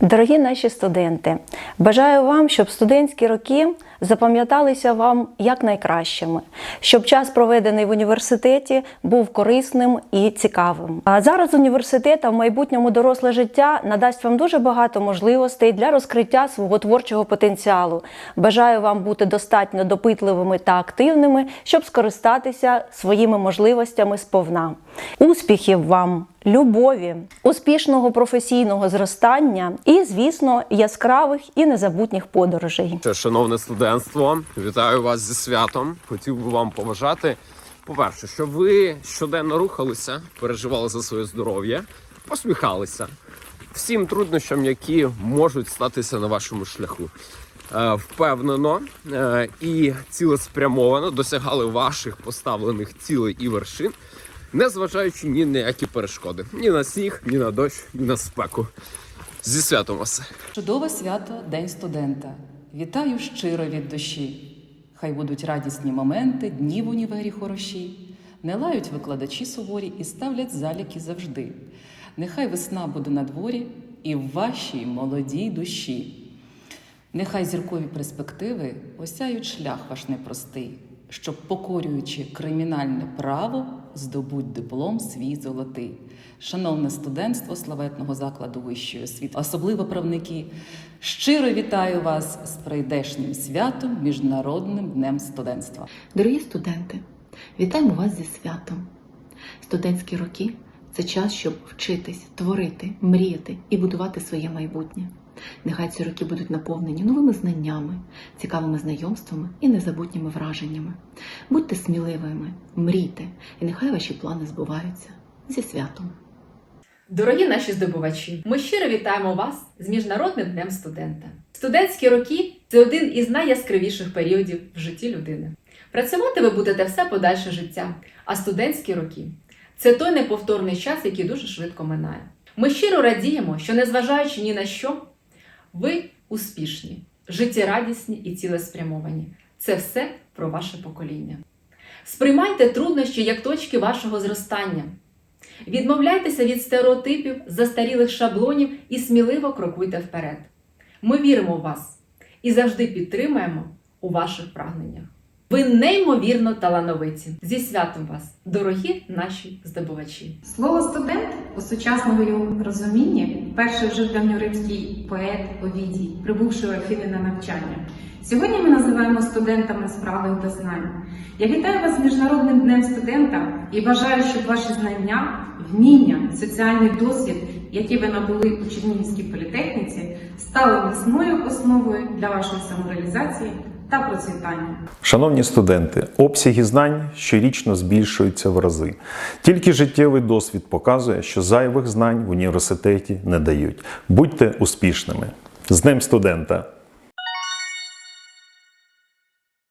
Дорогі наші студенти, бажаю вам, щоб студентські роки запам'яталися вам якнайкращими, щоб час, проведений в університеті, був корисним і цікавим. А зараз університет, а в майбутньому доросле життя надасть вам дуже багато можливостей для розкриття свого творчого потенціалу. Бажаю вам бути достатньо допитливими та активними, щоб скористатися своїми можливостями сповна. Успіхів вам! любові, успішного професійного зростання і, звісно, яскравих і незабутніх подорожей. Шановне студентство, вітаю вас зі святом. Хотів би вам побажати. По-перше, щоб ви щоденно рухалися, переживали за своє здоров'я, посміхалися всім труднощам, які можуть статися на вашому шляху. Е, Впевнено е, і цілеспрямовано досягали ваших поставлених цілей і вершин, незважаючи ні на які перешкоди, ні на сніг, ні на дощ, ні на спеку. Зі святом вас! Чудове свято День студента. Вітаю щиро від душі. Хай будуть радісні моменти, дні в універі хороші. Не лають викладачі суворі і ставлять заліки завжди. Нехай весна буде на дворі і в вашій молодій душі. Нехай зіркові перспективи осяють шлях ваш непростий, щоб, покорюючи кримінальне право, здобуть диплом свій золотий. Шановне студентство славетного закладу вищої освіти, особливо правники, щиро вітаю вас з прийдешнім святом Міжнародним днем студентства. Дорогі студенти, вітаємо вас зі святом. Студентські роки це час, щоб вчитись, творити, мріяти і будувати своє майбутнє. Нехай ці роки будуть наповнені новими знаннями, цікавими знайомствами і незабутніми враженнями. Будьте сміливими, мрійте, і нехай ваші плани збуваються зі святом. Дорогі наші здобувачі, ми щиро вітаємо вас з Міжнародним днем студента. Студентські роки це один із найяскравіших періодів в житті людини. Працювати ви будете все подальше життя, а студентські роки це той неповторний час, який дуже швидко минає. Ми щиро радіємо, що, незважаючи ні на що, ви успішні, життєрадісні і цілеспрямовані. Це все про ваше покоління. Сприймайте труднощі як точки вашого зростання. Відмовляйтеся від стереотипів, застарілих шаблонів і сміливо крокуйте вперед. Ми віримо в вас і завжди підтримаємо у ваших прагненнях. Ви неймовірно талановиті. Зі святом вас, дорогі наші здобувачі! Слово студент у сучасному його розумінні перший вжив давньоримський поет Овідій, прибувши в Афіни на навчання. Сьогодні ми називаємо студентами справи та знань. Я вітаю вас з Міжнародним днем студента і бажаю, щоб ваші знання, вміння, соціальний досвід, які ви набули у Чернігівській політехніці, стали міцною основою для вашої самореалізації та процвітання. Шановні студенти, обсяги знань щорічно збільшуються в рази. Тільки життєвий досвід показує, що зайвих знань в університеті не дають. Будьте успішними. З Днем студента!